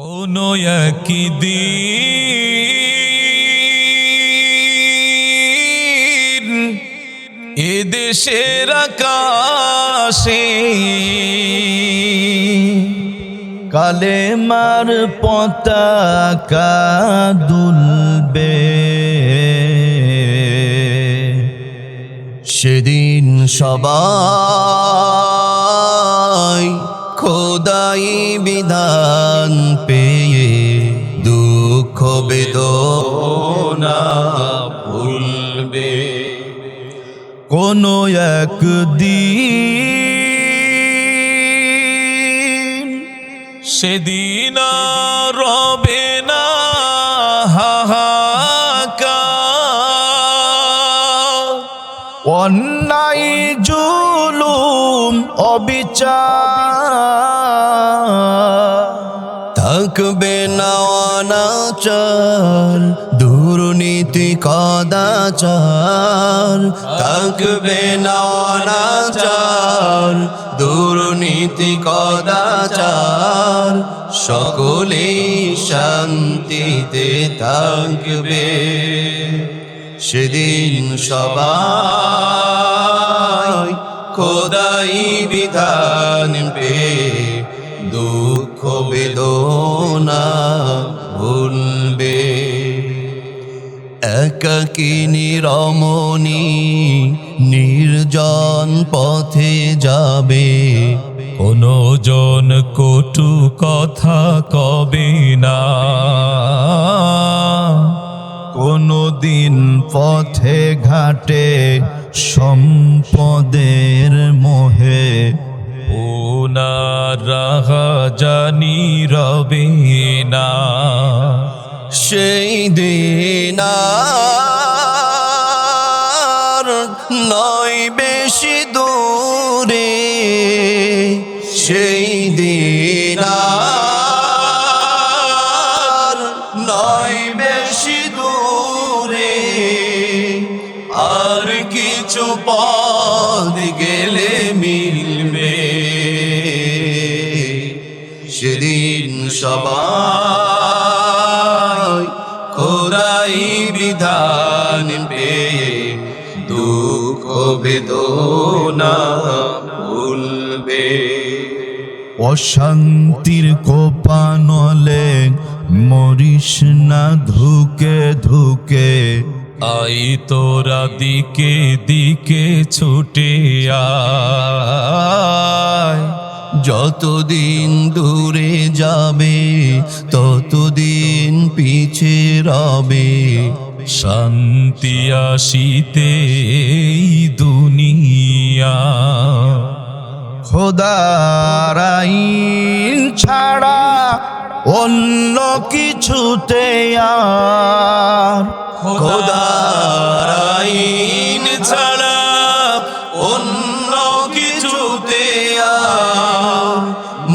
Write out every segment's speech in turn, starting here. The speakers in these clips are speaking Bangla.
কোন একদিন এদেশের আকাশে কালেমার পতাকা দুলবে। সেদিন সবাই খোদাই বিধান পেয়ে দুঃখ বেদনা ভুলবে। কোন একদিন সেদিন রবে না হাহাকার। অন্যায় জুলুম অবিচার। থাকবে না দুর্নীতি কদাচার। থাকবে না অনাচার, দুর্নীতি কদাচার। সকলেই শান্তিতে থাকবে। সেদিন সবাই খোদাই বিধান পে, দুঃখ বেদনা ভুলবে। একাকিনী রমণী নির্জন পথে যাবে। কোনো জন কটু কথা কবে না। কোনো দিন পথে ঘাটে সম্পদের মোহে ওনার জানি রবে না সেই দিন আর নয় বেশি দূরে সেই দিন কিছু পদ গেলে মিলবে। সেদিন সবাই খোরাই বিধান পেয়ে দুঃখ বেদনা ভুলবে। অশান্তির কোপানলে মরিস না ধুকে ধুকে। আই তোরা দিকে দিকে ছুটে যতদিন দূরে যাবে, ততদিন পিছে রবে। শান্তি আসিতে দুনিয়া। খোদার আইন ছাড়া অন্য কিছুতে আর খোদার আইন ছাড়া অন্য কিছুতে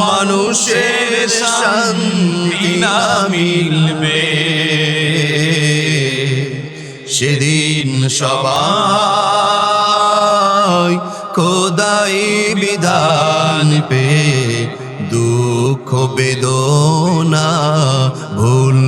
মানুষের শান্তি না মিলবে। সেদিন সবাই খোদাই বিধান পে দুঃখ বেদনা ভুলবে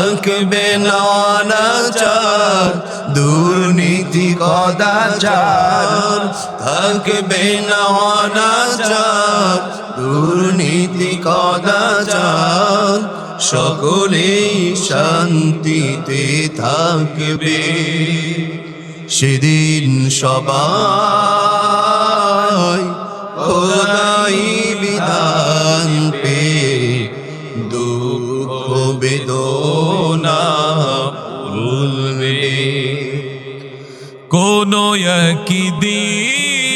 থাকবে না অনাচার দুর্নীতি কদাচার। থাকবে না অনাচার দুর্নীতি কদাচার। সকলে শান্তিতে থাকবে। সেদিন সবাই খোদাই কোন একদিন